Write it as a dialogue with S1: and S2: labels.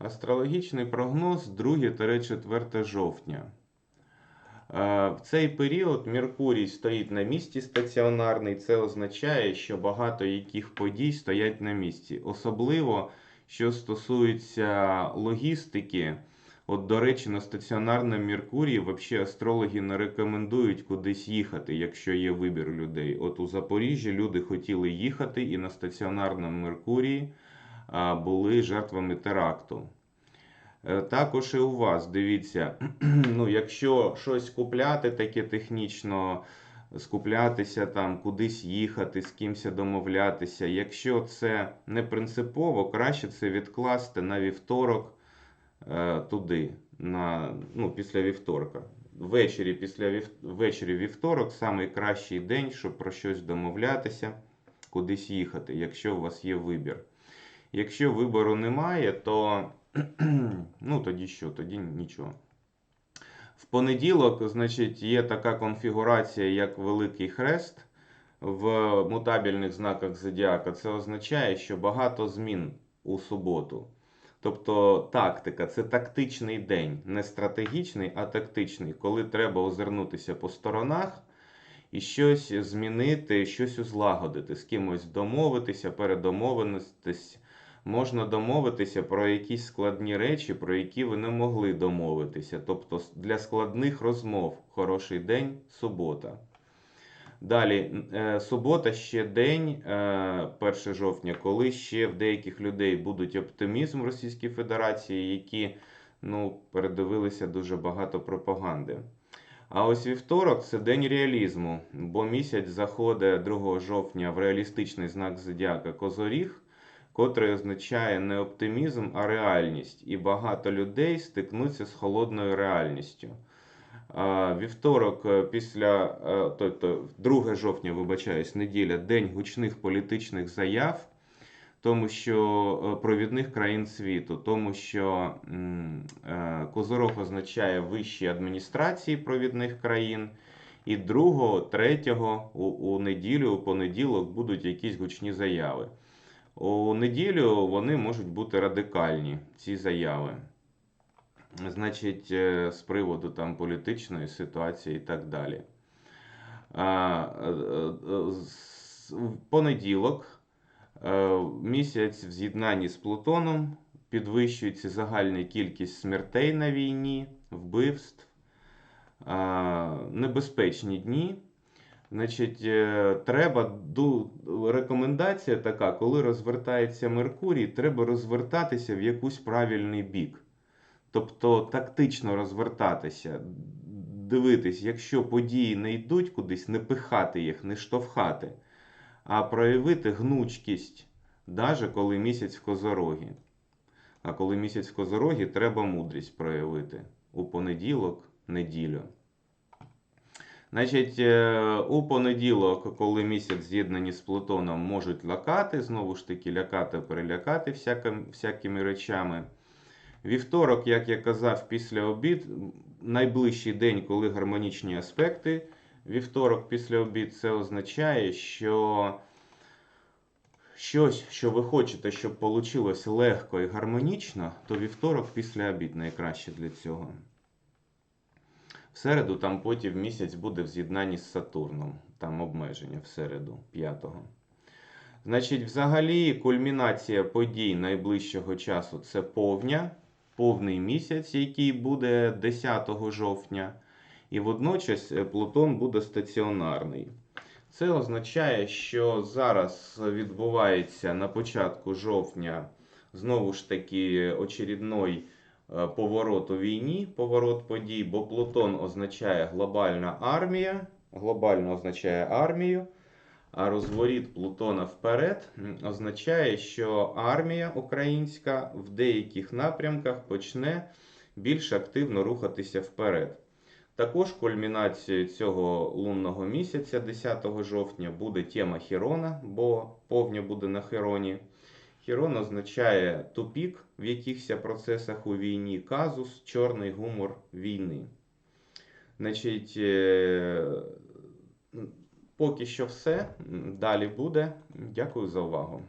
S1: Астрологічний прогноз 2-4 жовтня. Е, В цей період Меркурій стоїть на місці стаціонарний. Це означає, що багато яких подій стоять на місці. Особливо, що стосується логістики. От, до речі, на стаціонарному Меркурії взагалі астрологи не рекомендують кудись їхати, якщо є вибір людей. От у Запоріжжі люди хотіли їхати, і на стаціонарному Меркурії були жертвами теракту. Е, Також і у вас, дивіться, ну, якщо щось купляти таке технічно, скуплятися там, кудись їхати, з кимось домовлятися. Якщо це не принципово, краще це відкласти на вівторок е, туди, на, ну, після вівторка. Ввечері після вів... ввечері вівторок найкращий день, щоб про щось домовлятися, кудись їхати, якщо у вас є вибір. Якщо вибору немає, то ну тоді що? Тоді нічого. В понеділок, значить, є така конфігурація, як Великий Хрест в мутабельних знаках Зодіака. Це означає, що багато змін у суботу. Тобто тактика це тактичний день, не стратегічний, а тактичний, коли треба озирнутися по сторонах і щось змінити, щось узлагодити, з кимось домовитися, передомовитись. Можна домовитися про якісь складні речі, про які ви не могли домовитися. Тобто для складних розмов хороший день субота. Далі, е, субота ще день, е, 1 жовтня, коли ще в деяких людей будуть оптимізм в Російській Федерації, які ну, передивилися дуже багато пропаганди. А ось вівторок це день реалізму, бо місяць заходить 2 жовтня в реалістичний знак зодіака Козоріг, котрий означає не оптимізм, а реальність. І багато людей стикнуться з холодною реальністю. Вівторок е, після е, тобто 2 жовтня, вибачаюсь, неділя, день гучних політичних заяв, тому що е, провідних країн світу, тому що Козорог означає вищі адміністрації провідних країн. І 2, 3 у, у неділю, у понеділок будуть якісь гучні заяви. У неділю вони можуть бути радикальні, ці заяви. Значить, е, з приводу там політичної ситуації і так далі. Е, е, В понеділок місяць в з'єднанні з Плутоном підвищується загальна кількість смертей на війні, вбивств, небезпечні дні. Значить, е, треба рекомендація така, коли розвертається Меркурій, треба розвертатися в якийсь правильний бік. Тобто тактично розвертатися, дивитись, якщо події не йдуть кудись, не пихати їх, не штовхати, а проявити гнучкість, навіть коли місяць в козорогі. А коли місяць в козорогі, треба мудрість проявити у понеділок, неділю. Значить, е, у понеділок, коли місяць з'єднані з Плутоном, можуть лякати, знову ж таки, лякати, перелякати всяким, всякими речами. Вівторок, як я казав, після обід, найближчий день, коли гармонічні аспекти. Вівторок після обід це означає, що щось, що ви хочете, щоб вийшло легко і гармонічно, то вівторок після обід найкраще для цього. Середу там потім місяць буде в з'єднанні з Сатурном. Там обмеження в середу, 5-го. Значить, взагалі, кульмінація подій найближчого часу це повня, повний місяць, який буде 10 жовтня. І водночас е, Плутон буде стаціонарний. Це означає, що зараз відбувається на початку жовтня знову ж таки очередной е, поворот у війні, поворот подій, бо Плутон означає глобальна армія, глобально означає армію, а розворіт Плутона вперед означає, що армія українська в деяких напрямках почне більш активно рухатися вперед. Також кульмінацією цього лунного місяця, 10 жовтня, буде тема Хірона, бо повня буде на Хероні. Хірон означає тупік в якихось процесах у війні, казус, чорний гумор війни. Значить, е, поки що все. Далі буде. Дякую за увагу.